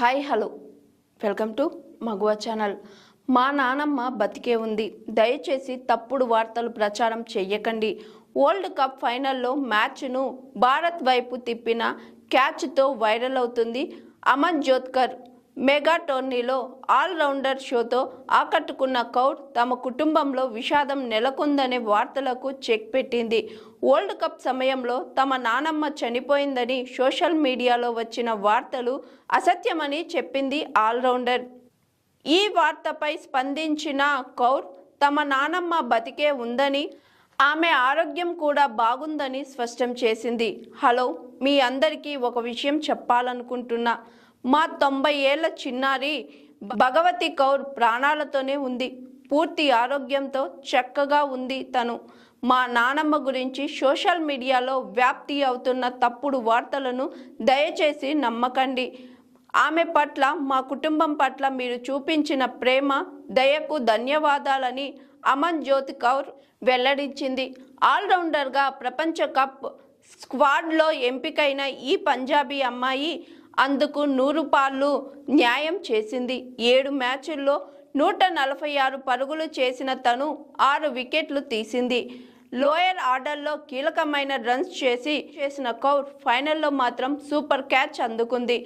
Hi hello. Welcome to Maguva channel. మా నానమ్మ బతికే ఉంది. దయచేసి తప్పుడు వార్తలు ప్రచారం చెయ్యకండి. వరల్డ్ కప్ ఫైనల్లో మ్యాచ్ను భారత్ వైపు తిప్పిన క్యాచ్తో వైరల్ అవుతుంది అమన్ జోత్కర్. మెగా టోర్నీలో ఆల్రౌండర్ షోతో ఆకట్టుకున్న కౌర్ తమ కుటుంబంలో విషాదం నెలకొందనే వార్తలకు చెక్ పెట్టింది. వరల్డ్ కప్ సమయంలో తమ నానమ్మ చనిపోయిందని సోషల్ మీడియాలో వచ్చిన వార్తలు అసత్యమని చెప్పింది ఆల్రౌండర్. ఈ వార్తపై స్పందించిన కౌర్ తమ నానమ్మ బతికే ఉందని ఆమె ఆరోగ్యం కూడా బాగుందని స్పష్టం చేసింది. హలో మీ అందరికీ ఒక విషయం చెప్పాలనుకుంటున్నా. మా తొంభై ఏళ్ళ చిన్నారి భగవతి కౌర్ ప్రాణాలతోనే ఉంది. పూర్తి ఆరోగ్యంతో చక్కగా ఉంది తను. మా నానమ్మ గురించి సోషల్ మీడియాలో వ్యాప్తి అవుతున్న తప్పుడు వార్తలను దయచేసి నమ్మకండి. ఆమె పట్ల మా కుటుంబం పట్ల మీరు చూపించిన ప్రేమ దయకు ధన్యవాదాలని అమన్ జ్యోతి కౌర్ వెల్లడించింది. ఆల్రౌండర్గా ప్రపంచ కప్ స్క్వాడ్లో ఎంపికైన ఈ పంజాబీ అమ్మాయి అందుకు నూరు పాళ్ళు న్యాయం చేసింది. ఏడు మ్యాచుల్లో నూట నలభై ఆరు పరుగులు చేసిన తను ఆరు వికెట్లు తీసింది. లోయర్ ఆర్డర్లో కీలకమైన రన్స్ చేసి చేసిన కౌర్ ఫైనల్లో మాత్రం సూపర్ క్యాచ్ అందుకుంది.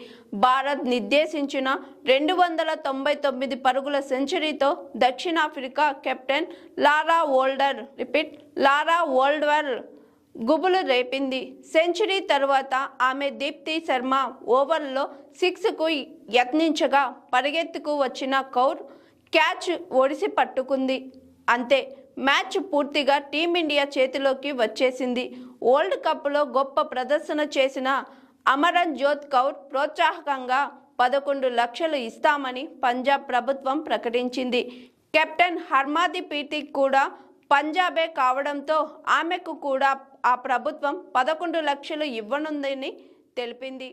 భారత్ నిర్దేశించిన రెండు వందల తొంభై తొమ్మిది పరుగుల సెంచరీతో దక్షిణాఫ్రికా captain Laura Wolvaardt repeat Laura Wolvaardt గుబులు రేపింది. సెంచరీ తరువాత ఆమె దీప్తి శర్మ ఓవర్లో సిక్స్కు యత్నించగా పరిగెత్తుకు వచ్చిన కౌర్ క్యాచ్ ఒడిసి పట్టుకుంది. అంతే మ్యాచ్ పూర్తిగా టీమిండియా చేతిలోకి వచ్చేసింది. వరల్డ్ కప్లో గొప్ప ప్రదర్శన చేసిన అమరన్ జ్యోత్ కౌర్ ప్రోత్సాహకంగా పదకొండు లక్షలు ఇస్తామని పంజాబ్ ప్రభుత్వం ప్రకటించింది. కెప్టెన్ హర్మాది పీతి కూడా పంజాబే కావడంతో ఆమెకు కూడా ఆ ప్రభుత్వం పదకొండు లక్షలు ఇవ్వనుందని తెలిపింది.